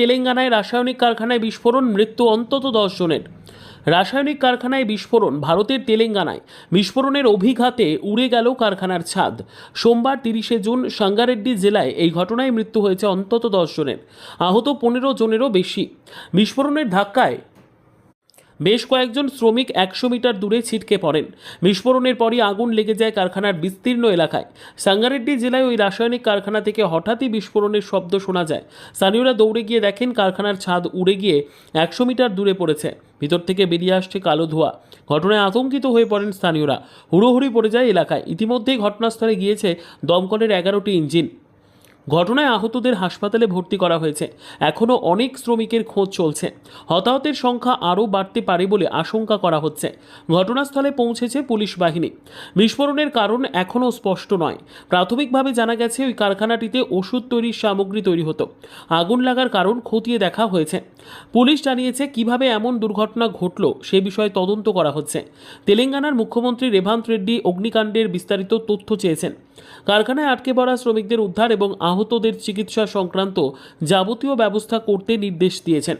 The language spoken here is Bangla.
তেলেঙ্গানায় রাসায়নিক কারখানায় বিস্ফোরণ, মৃত্যু অন্তত দশ জনের। রাসায়নিক কারখানায় বিস্ফোরণ, ভারতের তেলেঙ্গানায়। বিস্ফোরণের অভিঘাতে উড়ে গেল কারখানার ছাদ। সোমবার তিরিশে জুন সাঙ্গারেড্ডি জেলায় এই ঘটনায় মৃত্যু হয়েছে অন্তত দশ জনের। আহত পনেরো জনেরও বেশি। বিস্ফোরণের ধাক্কায় বেশ কয়েকজন শ্রমিক একশো মিটার দূরে ছিটকে পড়েন। বিস্ফোরণের পরই আগুন লেগে যায় কারখানার বিস্তীর্ণ এলাকায়। সাঙ্গারেড্ডি জেলায় ওই রাসায়নিক কারখানা থেকে হঠাৎই বিস্ফোরণের শব্দ শোনা যায়। স্থানীয়রা দৌড়ে গিয়ে দেখেন কারখানার ছাদ উড়ে গিয়ে একশো মিটার দূরে পড়েছে। ভিতর থেকে বেরিয়ে আসছে কালো ধোঁয়া। ঘটনায় আতঙ্কিত হয়ে পড়েন স্থানীয়রা। হুড়োহুড়ি পড়ে যায় এলাকায়। ইতিমধ্যেই ঘটনাস্থলে গিয়েছে দমকলের এগারোটি ইঞ্জিন। ঘটনায় আহতদের হাসপাতালে ভর্তি করা হয়েছে। এখনও অনেক শ্রমিকের খোঁজ চলছে। হতাহতের সংখ্যা আরও বাড়তে পারে বলে আশঙ্কা করা হচ্ছে। ঘটনাস্থলে পৌঁছেছে পুলিশ বাহিনী। বিস্ফোরণের কারণ এখনও স্পষ্ট নয়। প্রাথমিকভাবে জানা গেছে, ওই কারখানাটিতে ওষুধ তৈরির সামগ্রী তৈরি হতো। আগুন লাগার কারণ খতিয়ে দেখা হয়েছে। পুলিশ জানিয়েছে, কীভাবে এমন দুর্ঘটনা ঘটল সে বিষয়ে তদন্ত করা হচ্ছে। তেলেঙ্গানার মুখ্যমন্ত্রী রেভান্ত রেড্ডি অগ্নিকাণ্ডের বিস্তারিত তথ্য চেয়েছেন। কারখানায় আটকে পড়া শ্রমিকদের উদ্ধার এবং আহতদের চিকিৎসা সংক্রান্ত যাবতীয় ব্যবস্থা করতে নির্দেশ দিয়েছেন।